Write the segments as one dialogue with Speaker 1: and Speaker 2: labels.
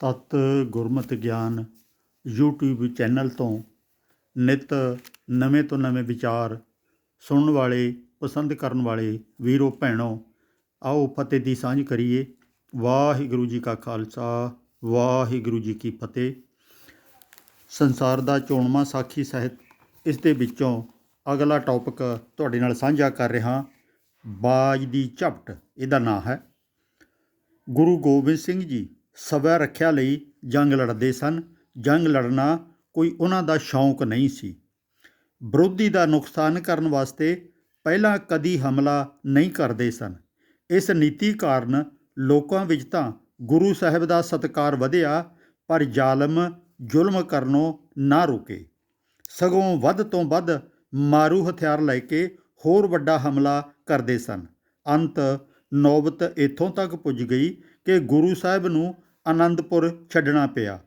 Speaker 1: ਤਤ ਗੁਰਮਤਿ ਗਿਆਨ YouTube channel ਤੋਂ ਨਿਤ ਨਵੇਂ ਤੋਂ ਨਵੇਂ ਵਿਚਾਰ ਸੁਣਨ ਵਾਲੇ, ਪਸੰਦ ਕਰਨ ਵਾਲੇ ਵੀਰੋ, ਭੈਣੋ, ਆਓ ਫਤਿਹ ਦੀ ਸਾਂਝ ਕਰੀਏ। ਵਾਹਿਗੁਰੂ ਜੀ ਕਾ ਖਾਲਸਾ, ਵਾਹਿਗੁਰੂ ਜੀ ਕੀ ਫਤਿਹ। ਸੰਸਾਰ ਦਾ ਚੋਣਵਾਂ ਸਾਖੀ ਸਾਹਿਤ, ਇਸ ਦੇ ਵਿੱਚੋਂ ਅਗਲਾ ਟੌਪਿਕ ਤੁਹਾਡੇ ਨਾਲ ਸਾਂਝਾ ਕਰ ਰਿਹਾ ਬਾਜ ਦੀ ਝਪਟ, ਇਹਦਾ ਨਾਂ ਹੈ। ਗੁਰੂ ਗੋਬਿੰਦ ਸਿੰਘ ਜੀ ਸਵੈ ਰੱਖਿਆ ਲਈ ਜੰਗ ਲੜਦੇ ਸਨ। ਜੰਗ ਲੜਨਾ ਕੋਈ ਉਹਨਾਂ ਦਾ ਸ਼ੌਂਕ ਨਹੀਂ ਸੀ। ਵਿਰੋਧੀ ਦਾ ਨੁਕਸਾਨ ਕਰਨ ਵਾਸਤੇ ਪਹਿਲਾਂ ਕਦੀ ਹਮਲਾ ਨਹੀਂ ਕਰਦੇ ਸਨ। ਇਸ ਨੀਤੀ ਕਾਰਨ ਲੋਕਾਂ ਵਿੱਚ ਤਾਂ ਗੁਰੂ ਸਾਹਿਬ ਦਾ ਸਤਕਾਰ ਵਧਿਆ, ਪਰ ਜ਼ਾਲਮ ਜ਼ੁਲਮ ਕਰਨੋਂ ਨਾ ਰੁਕੇ। ਸਗੋਂ ਵੱਧ ਤੋਂ ਵੱਧ ਮਾਰੂ ਹਥਿਆਰ ਲੈ ਕੇ ਹੋਰ ਵੱਡਾ ਹਮਲਾ ਕਰਦੇ ਸਨ। ਅੰਤ ਨੌਬਤ ਇੱਥੋਂ ਤੱਕ ਪੁੱਜ ਗਈ ਕਿ ਗੁਰੂ ਸਾਹਿਬ ਨੂੰ ਅਨੰਦਪੁਰ ਛੱਡਣਾ ਪਿਆ।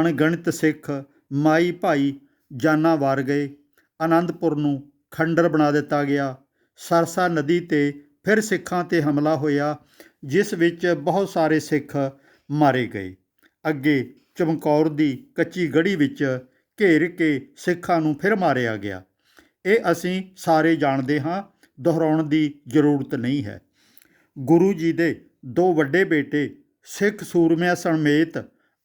Speaker 1: ਅਣਗਿਣਤ ਸਿੱਖ ਮਾਈ ਭਾਈ ਜਾਨਾਂ ਵਾਰ ਗਏ। ਅਨੰਦਪੁਰ ਨੂੰ ਖੰਡਰ ਬਣਾ ਦਿੱਤਾ ਗਿਆ। ਸਰਸਾ ਨਦੀ ਤੇ ਫਿਰ ਸਿੱਖਾਂ ਤੇ ਹਮਲਾ ਹੋਇਆ, ਜਿਸ ਵਿੱਚ ਬਹੁਤ ਸਾਰੇ ਸਿੱਖ ਮਾਰੇ ਗਏ। ਅੱਗੇ ਚਮਕੌਰ ਦੀ ਕੱਚੀ ਗੜੀ ਵਿੱਚ ਘੇਰ ਕੇ ਸਿੱਖਾਂ ਨੂੰ ਫਿਰ ਮਾਰਿਆ ਗਿਆ। ਇਹ ਅਸੀਂ ਸਾਰੇ ਜਾਣਦੇ ਹਾਂ, ਦੁਹਰਾਉਣ ਦੀ ਜ਼ਰੂਰਤ ਨਹੀਂ ਹੈ। ਗੁਰੂ ਜੀ ਦੇ ਦੋ ਵੱਡੇ ਬੇਟੇ ਸਿੱਖ ਸੂਰਮਿਆਂ ਸਮੇਤ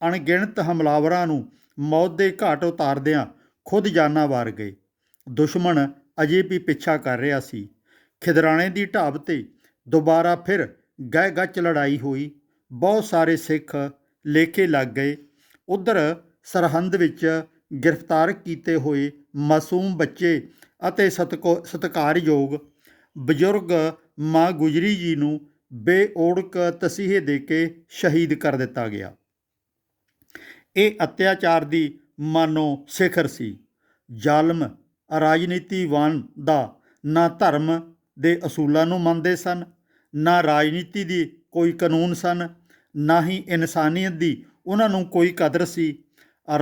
Speaker 1: ਅਣਗਿਣਤ ਹਮਲਾਵਰਾਂ ਨੂੰ ਮੌਤ ਦੇ ਘਾਟ ਉਤਾਰਦਿਆਂ ਖੁਦ ਜਾਨਾਂ ਵਾਰ ਗਏ। ਦੁਸ਼ਮਣ ਅਜੇ ਵੀ ਪਿੱਛਾ ਕਰ ਰਿਹਾ ਸੀ। ਖਿਦਰਾਣੇ ਦੀ ਢਾਬ ਤੇ ਦੁਬਾਰਾ ਫਿਰ ਗਹਿ ਗੱਚ ਲੜਾਈ ਹੋਈ। ਬਹੁਤ ਸਾਰੇ ਸਿੱਖ ਲੇਖੇ ਲੱਗ ਗਏ। ਉਧਰ ਸਰਹੰਦ ਵਿੱਚ ਗ੍ਰਿਫਤਾਰ ਕੀਤੇ ਹੋਏ ਮਾਸੂਮ ਬੱਚੇ ਅਤੇ ਸਤਕੋ, ਸਤਿਕਾਰਯੋਗ ਬਜ਼ੁਰਗ ਮਾਂ ਗੁਜਰੀ ਜੀ ਨੂੰ ਬੇਓੜਕ ਤਸੀਹੇ ਦੇ ਕੇ ਸ਼ਹੀਦ ਕਰ ਦਿੱਤਾ ਗਿਆ। ਇਹ ਅਤਿਆਚਾਰ ਦੀ ਮਾਨੋ ਸਿਖਰ ਸੀ। ਜ਼ਾਲਮ ਰਾਜਨੀਤੀਵਾਨ ਦਾ ਨਾ ਧਰਮ ਦੇ ਅਸੂਲਾਂ ਨੂੰ ਮੰਨਦੇ ਸਨ, ਨਾ ਰਾਜਨੀਤੀ ਦੀ ਕੋਈ ਕਾਨੂੰਨ ਸਨ, ਨਾ ਹੀ ਇਨਸਾਨੀਅਤ ਦੀ ਉਹਨਾਂ ਨੂੰ ਕੋਈ ਕਦਰ ਸੀ।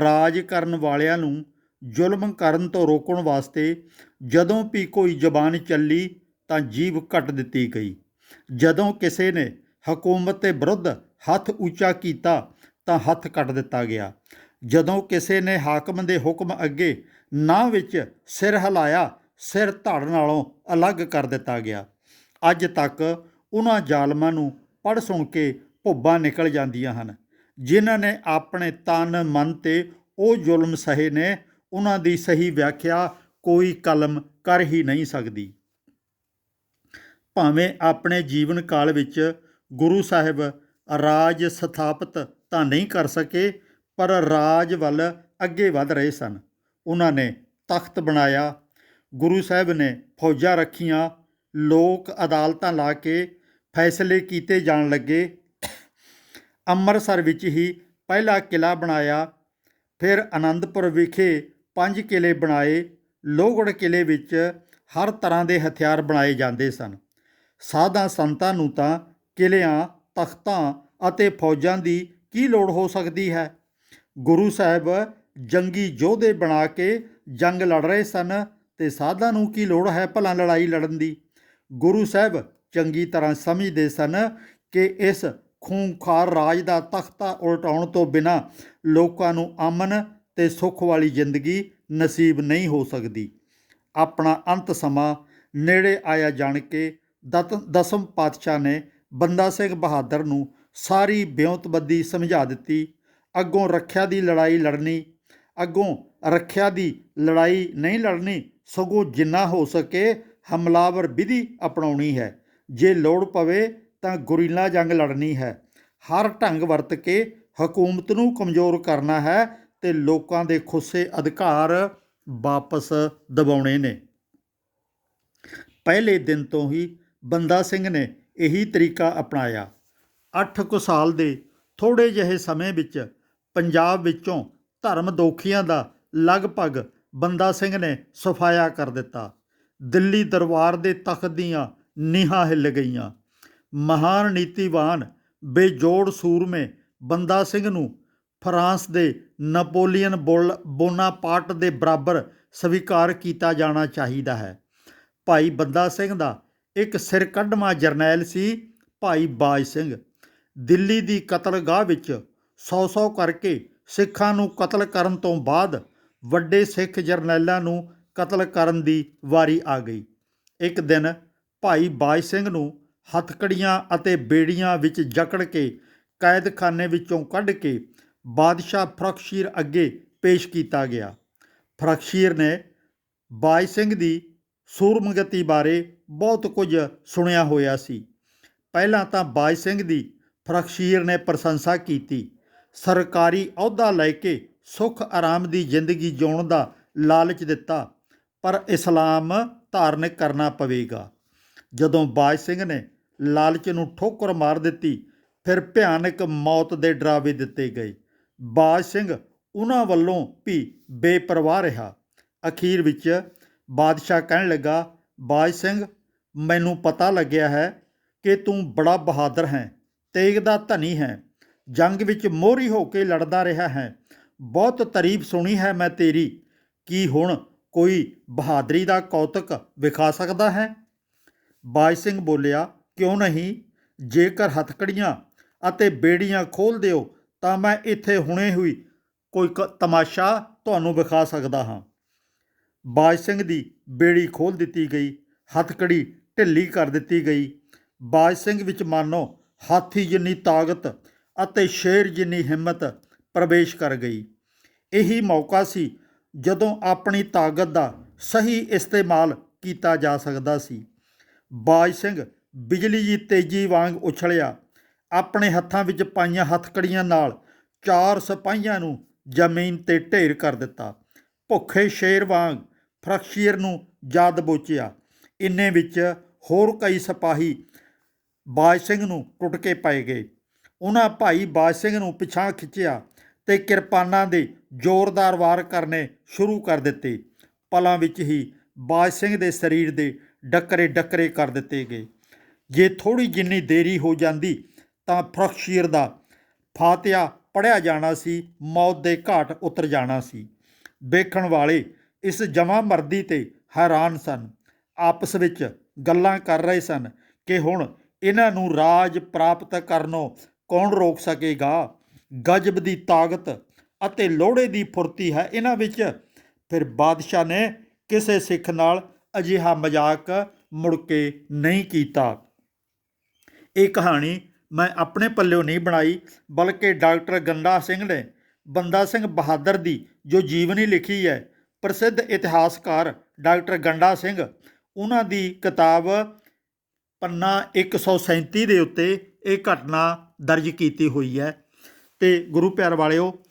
Speaker 1: ਰਾਜ ਕਰਨ ਵਾਲਿਆਂ ਨੂੰ ਜ਼ੁਲਮ ਕਰਨ ਤੋਂ ਰੋਕਣ ਵਾਸਤੇ ਜਦੋਂ ਵੀ ਕੋਈ ਜ਼ਬਾਨ ਚੱਲੀ ਤਾਂ ਜੀਭ ਕੱਟ ਦਿੱਤੀ ਗਈ। ਜਦੋਂ ਕਿਸੇ ਨੇ ਹਕੂਮਤ ਦੇ ਵਿਰੁੱਧ ਹੱਥ ਉੱਚਾ ਕੀਤਾ ਤਾਂ ਹੱਥ ਕੱਟ ਦਿੱਤਾ ਗਿਆ। ਜਦੋਂ ਕਿਸੇ ਨੇ ਹਾਕਮ ਦੇ ਹੁਕਮ ਅੱਗੇ ਨਾ ਵਿੱਚ ਸਿਰ ਹਿਲਾਇਆ, ਸਿਰ ਧੜ ਨਾਲੋਂ ਅਲੱਗ ਕਰ ਦਿੱਤਾ ਗਿਆ। ਅੱਜ ਤੱਕ ਉਹਨਾਂ ਜ਼ਾਲਮਾਂ ਨੂੰ ਪੜ ਸੁਣ ਕੇ ਭੁੱਬਾਂ ਨਿਕਲ ਜਾਂਦੀਆਂ ਹਨ, ਜਿਨ੍ਹਾਂ ਨੇ ਆਪਣੇ ਤਨ ਮਨ ਤੇ ਉਹ ਜ਼ੁਲਮ ਸਹੇ ਨੇ, ਉਹਨਾਂ ਦੀ ਸਹੀ ਵਿਆਖਿਆ ਕੋਈ ਕਲਮ ਕਰ ਹੀ ਨਹੀਂ ਸਕਦੀ। ਭਾਵੇਂ ਆਪਣੇ ਜੀਵਨ ਕਾਲ ਵਿੱਚ ਗੁਰੂ ਸਾਹਿਬ ਰਾਜ ਸਥਾਪਿਤ ਤਾਂ ਨਹੀਂ ਕਰ ਸਕੇ, ਪਰ ਰਾਜ ਵੱਲ ਅੱਗੇ ਵਧ ਰਹੇ ਸਨ। ਉਹਨਾਂ ਨੇ ਤਖਤ ਬਣਾਇਆ, ਗੁਰੂ ਸਾਹਿਬ ਨੇ ਫੌਜਾਂ ਰੱਖੀਆਂ, ਲੋਕ ਅਦਾਲਤਾਂ ਲਾ ਕੇ ਫੈਸਲੇ ਕੀਤੇ ਜਾਣ ਲੱਗੇ। ਅੰਮ੍ਰਿਤਸਰ ਵਿੱਚ ਹੀ ਪਹਿਲਾ ਕਿਲਾ ਬਣਾਇਆ, ਫਿਰ ਆਨੰਦਪੁਰ ਵਿਖੇ ਪੰਜ ਕਿਲੇ ਬਣਾਏ। ਲੋਹਗੜ ਕਿਲੇ ਵਿੱਚ ਹਰ ਤਰ੍ਹਾਂ ਦੇ ਹਥਿਆਰ ਬਣਾਏ ਜਾਂਦੇ ਸਨ। ਸਾਧਾਂ ਸੰਤਾਂ ਨੂੰ ਤਾਂ ਕਿਲਿਆਂ, ਤਖਤਾਂ ਅਤੇ ਫੌਜਾਂ ਦੀ ਕੀ ਲੋੜ ਹੋ ਸਕਦੀ ਹੈ? ਗੁਰੂ ਸਾਹਿਬ ਜੰਗੀ ਯੋਧੇ ਬਣਾ ਕੇ ਜੰਗ ਲੜ ਰਹੇ ਸਨ ਤੇ ਸਾਧਾਂ ਨੂੰ ਕੀ ਲੋੜ ਹੈ ਭਲਾ ਲੜਾਈ ਲੜਨ ਦੀ? ਗੁਰੂ ਸਾਹਿਬ ਚੰਗੀ ਤਰ੍ਹਾਂ ਸਮਝਦੇ ਸਨ ਕਿ ਇਸ ਖੂੰਖਾਰ ਰਾਜ ਦਾ ਤਖਤਾ ਉਲਟਾਉਣ ਤੋਂ ਬਿਨਾ ਲੋਕਾਂ ਨੂੰ ਅਮਨ ਤੇ ਸੁੱਖ ਵਾਲੀ ਜ਼ਿੰਦਗੀ ਨਸੀਬ ਨਹੀਂ ਹੋ ਸਕਦੀ। ਆਪਣਾ ਅੰਤ ਸਮਾਂ ਨੇੜੇ ਆਇਆ ਜਾਣ ਕੇ ਦਤ ਦਸਮ ਪਾਤਸ਼ਾਹ ਨੇ ਬੰਦਾ ਸਿੰਘ ਬਹਾਦਰ ਨੂੰ ਸਾਰੀ ਬਿਉਂਤਬੱਦੀ ਸਮਝਾ ਦਿੱਤੀ। ਅੱਗੋਂ ਰੱਖਿਆ ਦੀ ਲੜਾਈ ਲੜਨੀ, ਅੱਗੋਂ ਰੱਖਿਆ ਦੀ ਲੜਾਈ ਨਹੀਂ ਲੜਨੀ ਸਗੋਂ ਜਿੰਨਾ ਹੋ ਸਕੇ ਹਮਲਾਵਰ ਵਿਧੀ ਅਪਣਾਉਣੀ ਹੈ। ਜੇ ਲੋੜ ਪਵੇ ਤਾਂ ਗੁਰੀਲਾ ਜੰਗ ਲੜਨੀ ਹੈ। ਹਰ ਢੰਗ ਵਰਤ ਕੇ ਹਕੂਮਤ ਨੂੰ ਕਮਜ਼ੋਰ ਕਰਨਾ ਹੈ ਤੇ ਲੋਕਾਂ ਦੇ ਖੁੱਸੇ ਅਧਿਕਾਰ ਵਾਪਸ ਦਿਵਾਉਣੇ ਨੇ। ਪਹਿਲੇ ਦਿਨ ਤੋਂ ਹੀ ਬੰਦਾ ਸਿੰਘ ਨੇ ਇਹੀ ਤਰੀਕਾ ਅਪਣਾਇਆ। 8 ਕੁ ਸਾਲ ਦੇ ਥੋੜੇ ਜਿਹੇ ਸਮੇਂ ਵਿੱਚ ਪੰਜਾਬ ਵਿੱਚੋਂ ਧਰਮ ਦੋਖੀਆਂ ਦਾ ਲਗਭਗ ਬੰਦਾ ਸਿੰਘ ਨੇ ਸਫਾਇਆ ਕਰ ਦਿੱਤਾ। ਦਿੱਲੀ ਦਰਬਾਰ ਦੇ ਤਖਤ ਦੀਆਂ ਨੀਹਾਂ ਹਿੱਲ ਗਈਆਂ। ਮਹਾਨ ਨੀਤੀਵਾਨ ਬੇਜੋੜ ਸੂਰਮੇ ਬੰਦਾ ਸਿੰਘ ਨੂੰ ਫਰਾਂਸ ਦੇ ਨਪੋਲੀਅਨ ਬੋਲ ਬੋਨਾਪਾਰਟ ਦੇ ਬਰਾਬਰ ਸਵੀਕਾਰ ਕੀਤਾ ਜਾਣਾ ਚਾਹੀਦਾ ਹੈ। ਭਾਈ ਬੰਦਾ ਸਿੰਘ ਦਾ ਇੱਕ ਸਿਰ ਕੱਢਵਾਂ ਜਰਨੈਲ ਸੀ ਭਾਈ ਬਾਜ ਸਿੰਘ। ਦਿੱਲੀ ਦੀ ਕਤਲਗਾਹ ਵਿੱਚ ਸੌ-ਸੌ ਕਰਕੇ ਸਿੱਖਾਂ ਨੂੰ ਕਤਲ ਕਰਨ ਤੋਂ ਬਾਅਦ ਵੱਡੇ ਸਿੱਖ ਜਰਨੈਲਾਂ ਨੂੰ ਕਤਲ ਕਰਨ ਦੀ ਵਾਰੀ ਆ ਗਈ। ਇੱਕ ਦਿਨ ਭਾਈ ਬਾਜ ਸਿੰਘ ਨੂੰ ਹੱਥਕੜੀਆਂ ਅਤੇ ਬੇੜੀਆਂ ਵਿੱਚ ਜਕੜ ਕੇ ਕੈਦਖਾਨੇ ਵਿੱਚੋਂ ਕੱਢ ਕੇ ਬਾਦਸ਼ਾਹ ਫਰਖਸ਼ੀਰ ਅੱਗੇ ਪੇਸ਼ ਕੀਤਾ ਗਿਆ। ਫਰਖਸ਼ੀਰ ਨੇ ਬਾਜ ਸਿੰਘ ਦੀ ਸੂਰਮਗਤੀ ਬਾਰੇ ਬਹੁਤ ਕੁਝ ਸੁਣਿਆ ਹੋਇਆ ਸੀ। ਪਹਿਲਾਂ ਤਾਂ ਬਾਜ ਸਿੰਘ ਦੀ ਫਰਖਸ਼ੀਰ ਨੇ ਪ੍ਰਸ਼ੰਸਾ ਕੀਤੀ। ਸਰਕਾਰੀ ਅਹੁਦਾ ਲੈ ਕੇ ਸੁੱਖ ਆਰਾਮ ਦੀ ਜ਼ਿੰਦਗੀ ਜਿਉਣ ਦਾ ਲਾਲਚ ਦਿੱਤਾ, ਪਰ ਇਸਲਾਮ ਧਾਰਨ ਕਰਨਾ ਪਵੇਗਾ। ਜਦੋਂ ਬਾਜ ਸਿੰਘ ਨੇ ਲਾਲਚ ਨੂੰ ਠੋਕਰ ਮਾਰ ਦਿੱਤੀ, ਫਿਰ ਭਿਆਨਕ ਮੌਤ ਦੇ ਡਰਾਵੇ ਦਿੱਤੇ ਗਏ। ਬਾਜ ਸਿੰਘ ਉਹਨਾਂ ਵੱਲੋਂ ਵੀ ਬੇਪਰਵਾਹ ਰਿਹਾ। ਅਖੀਰ ਵਿੱਚ ਬਾਦਸ਼ਾਹ ਕਹਿਣ ਲੱਗਾ, ਬਾਜ ਸਿੰਘ ਮੈਨੂੰ ਪਤਾ ਲੱਗਿਆ ਹੈ ਕਿ ਤੂੰ ਬੜਾ ਬਹਾਦਰ ਹੈ, ਤੇਗ ਦਾ ਧਨੀ ਹੈ, ਜੰਗ ਵਿੱਚ ਮੋਹਰੀ ਹੋ ਕੇ ਲੜਦਾ ਰਿਹਾ ਹੈ। ਬਹੁਤ ਤਾਰੀਫ ਸੁਣੀ ਹੈ ਮੈਂ ਤੇਰੀ। ਕੀ ਹੁਣ ਕੋਈ ਬਹਾਦਰੀ ਦਾ ਕੌਤਕ ਵਿਖਾ ਸਕਦਾ ਹੈ? ਬਾਜ ਸਿੰਘ ਬੋਲਿਆ, ਕਿਉਂ ਨਹੀਂ? ਜੇਕਰ ਹਥਕੜੀਆਂ ਅਤੇ ਬੇੜੀਆਂ ਖੋਲ ਦਿਓ, ਤਾਂ ਮੈਂ ਇੱਥੇ ਹੁਣੇ ਹੋਈ ਕੋਈ ਕ- ਤਮਾਸ਼ਾ ਤੁਹਾਨੂੰ ਵਿਖਾ ਸਕਦਾ ਹਾਂ। ਬਾਜ ਸਿੰਘ ਦੀ ਬੇੜੀ ਖੋਲ ਦਿੱਤੀ ਗਈ। ਹਥਕੜੀ ਢਿੱਲੀ ਕਰ ਦਿੱਤੀ ਗਈ। ਬਾਜ ਸਿੰਘ ਵਿੱਚ ਮਾਨੋ ਹਾਥੀ ਜਿੰਨੀ ਤਾਕਤ ਅਤੇ ਸ਼ੇਰ ਜਿੰਨੀ ਹਿੰਮਤ ਪ੍ਰਵੇਸ਼ ਕਰ ਗਈ। ਇਹੀ ਮੌਕਾ ਸੀ ਜਦੋਂ ਆਪਣੀ ਤਾਕਤ ਦਾ ਸਹੀ ਇਸਤੇਮਾਲ ਕੀਤਾ ਜਾ ਸਕਦਾ ਸੀ। ਬਾਜ ਸਿੰਘ ਬਿਜਲੀ ਦੀ ਤੇਜ਼ੀ ਵਾਂਗ ਉਛਲਿਆ। ਆਪਣੇ ਹੱਥਾਂ ਵਿੱਚ ਪਾਈਆਂ ਹੱਥਕੜੀਆਂ ਨਾਲ ਚਾਰ ਸਿਪਾਹੀਆਂ ਨੂੰ ਜ਼ਮੀਨ ਤੇ ਢੇਰ ਕਰ ਦਿੱਤਾ। ਭੁੱਖੇ ਸ਼ੇਰ ਵਾਂਗ ਫਰਖਸ਼ੀਰ ਨੂੰ ਜਦ ਬੋਚਿਆ ਇੰਨੇ ਵਿੱਚ ਹੋਰ ਕਈ ਸਿਪਾਹੀ ਬਾਜ ਸਿੰਘ ਨੂੰ ਟੁੱਟ ਕੇ ਪਏ ਗਏ। ਉਹਨਾਂ ਭਾਈ ਬਾਜ ਸਿੰਘ ਨੂੰ ਪਿਛਾਂ ਖਿੱਚਿਆ ਤੇ ਕਿਰਪਾਨਾਂ ਦੇ ਜ਼ੋਰਦਾਰ ਵਾਰ ਕਰਨੇ ਸ਼ੁਰੂ ਕਰ ਦਿੱਤੇ। ਪਲਾਂ ਵਿੱਚ ਹੀ ਬਾਜ ਸਿੰਘ ਦੇ ਸਰੀਰ ਦੇ ਡੱਕਰੇ ਡੱਕਰੇ ਕਰ ਦਿੱਤੇ ਗਏ। ਜੇ ਥੋੜੀ ਜਿੰਨੀ ਦੇਰੀ ਹੋ ਜਾਂਦੀ ਤਾਂ ਫਰਖਸ਼ੀਰ ਦਾ ਫਾਤਿਆ ਪੜਿਆ ਜਾਣਾ ਸੀ, ਮੌਤ ਦੇ ਘਾਟ ਉਤਰ ਜਾਣਾ ਸੀ। ਵੇਖਣ ਵਾਲੇ ਇਸ ਜਮਾ ਮਰਦੀ ਤੇ ਹੈਰਾਨ ਸਨ। ਆਪਸ ਵਿੱਚ ਗੱਲਾਂ ਕਰ ਰਹੇ ਸਨ ਕਿ ਹੁਣ ਇਹਨਾਂ ਨੂੰ ਰਾਜ ਪ੍ਰਾਪਤ ਕਰਨੋਂ ਕੌਣ ਰੋਕ ਸਕੇਗਾ? ਗਜਬ ਦੀ ਤਾਕਤ ਅਤੇ ਲੋੜੇ ਦੀ ਫੁਰਤੀ ਹੈ ਇਹਨਾਂ ਵਿੱਚ। ਫਿਰ ਬਾਦਸ਼ਾਹ ਨੇ ਕਿਸੇ ਸਿੱਖ ਨਾਲ ਅਜਿਹਾ ਮਜ਼ਾਕ ਮੁੜ ਕੇ ਨਹੀਂ ਕੀਤਾ। ਇਹ ਕਹਾਣੀ ਮੈਂ ਆਪਣੇ ਪੱਲਿਓ ਨਹੀਂ ਬਣਾਈ, ਬਲਕਿ ਡਾਕਟਰ ਗੰਡਾ ਸਿੰਘ ਨੇ, ਬੰਦਾ ਸਿੰਘ ਬਹਾਦਰ ਦੀ ਜੋ ਜੀਵਨੀ ਲਿਖੀ ਹੈ, ਪ੍ਰਸਿੱਧ ਇਤਿਹਾਸਕਾਰ ਡਾਕਟਰ ਗੰਡਾ ਸਿੰਘ ਉਹਨਾਂ ਦੀ ਕਿਤਾਬ ਪੰਨਾ 137 ਦੇ ਉੱਤੇ ਇਹ ਘਟਨਾ ਦਰਜ ਕੀਤੀ ਹੋਈ ਹੈ। ਤੇ ਗੁਰੂ ਪਿਆਰ ਵਾਲਿਓ,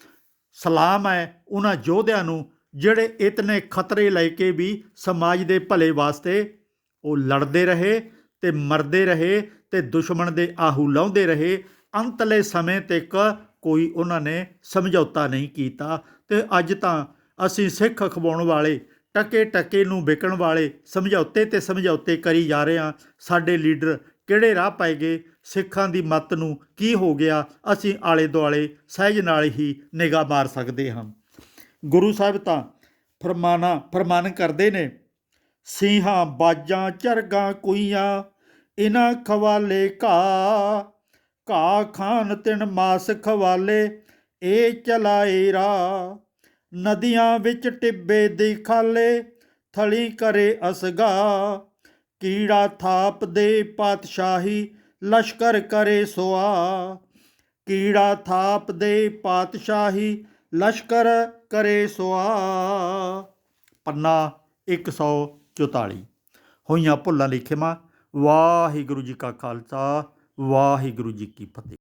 Speaker 1: ਸਲਾਮ ਹੈ ਉਹਨਾਂ ਯੋਧਿਆਂ ਨੂੰ ਜਿਹੜੇ ਇਤਨੇ ਖਤਰੇ ਲੈ ਕੇ ਵੀ ਸਮਾਜ ਦੇ ਭਲੇ ਵਾਸਤੇ ਉਹ ਲੜਦੇ ਰਹੇ ਤੇ ਮਰਦੇ ਰਹੇ ਤੇ ਦੁਸ਼ਮਣ ਦੇ ਆਹੂ ਲਾਉਂਦੇ ਰਹੇ, ਅੰਤਲੇ ਸਮੇਂ ਤੱਕ ਕੋਈ ਉਹਨਾਂ ਨੇ ਸਮਝੌਤਾ ਨਹੀਂ ਕੀਤਾ। ਤੇ ਅੱਜ ਤਾਂ ਅਸੀਂ ਸਿੱਖ ਖਵਾਉਣ ਵਾਲੇ ਟਕੇ ਟਕੇ ਨੂੰ ਵਿਕਣ ਵਾਲੇ ਸਮਝੌਤੇ ਤੇ ਸਮਝੌਤੇ ਕਰੀ ਜਾ ਰਹੇ ਹਾਂ। ਸਾਡੇ ਲੀਡਰ ਕਿਹੜੇ ਰਾਹ ਪੈ ਗਏ ਸਿੱਖਾਂ ਦੀ ਮੱਤ ਨੂੰ ਕੀ ਹੋ ਗਿਆ? ਅਸੀਂ ਆਲੇ ਦੁਆਲੇ ਸਹਿਜ ਨਾਲ ਹੀ ਨਿਗਾਹ ਮਾਰ ਸਕਦੇ ਹਾਂ। ਗੁਰੂ ਸਾਹਿਬ ਤਾਂ ਫਰਮਾਨਾ, ਫਰਮਾਨ ਕਰਦੇ ਨੇ ਸਿੰਘਾਂ ਬਾਜਾਂ, ਚਰਗਾਂ ਕੁਈਆਂ ਇਨਾ ਖਵਾਲੇ ਘਾ ਘਾ ਖਾਨ ਤਿਨ ਮਾਸ ਖਵਾਲੇ, ਇਹ ਚਲਾਏ ਰਾ ਨਦੀਆਂ ਵਿੱਚ ਟਿੱਬੇ ਦੀ ਖਾਲੇ, ਥਲੀ ਕਰੇ ਅਸਗਾ। ਕੀੜਾ ਥਾਪ ਦੇ ਪਾਤਸ਼ਾਹੀ ਲਸ਼ਕਰ ਕਰੇ ਸੁਆ। ਕੀੜਾ ਥਾਪ ਦੇ ਪਾਤਸ਼ਾਹੀ ਲਸ਼ਕਰ ਕਰੇ ਸੁਆ। ਪੰਨਾ 144 ਹੋਈਆਂ ਭੁੱਲਾਂ ਲਈ ਖਿਮਾ ਵਾਹਿਗੁਰੂ ਜੀ ਕਾ ਖਾਲਸਾ, ਵਾਹਿਗੁਰੂ ਜੀ ਕੀ ਫਤਿਹ।